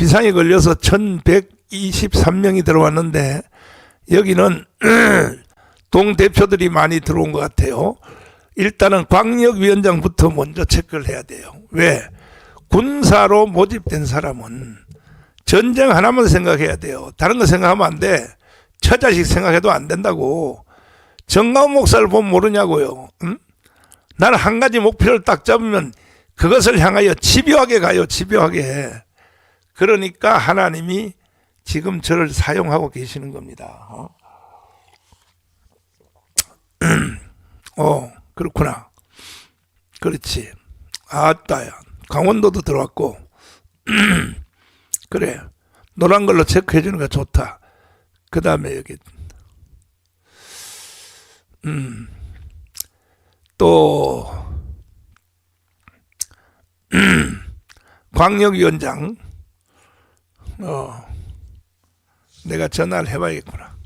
비상이 걸려서 1123명이 들어왔는데 여기는 동 대표들이 많이 들어온 것 같아요. 일단은 광역위원장부터 먼저 체크를 해야 돼요. 왜? 군사로 모집된 사람은 전쟁 하나만 생각해야 돼요. 다른 거 생각하면 안 돼. 처자식 생각해도 안 된다고. 정가운 목사를 보면 모르냐고요. 응? 나는 한 가지 목표를 딱 잡으면 그것을 향하여 집요하게 가요. 집요하게. 그러니까 하나님이 지금 저를 사용하고 계시는 겁니다. 어, 어 그렇구나. 그렇지. 아따야. 강원도도 들어왔고. 그래. 노란 걸로 체크해 주는 거 좋다. 그 다음에 여기, 음, 또, 음, 광역위원장, 어, 내가 전화를 해봐야겠구나.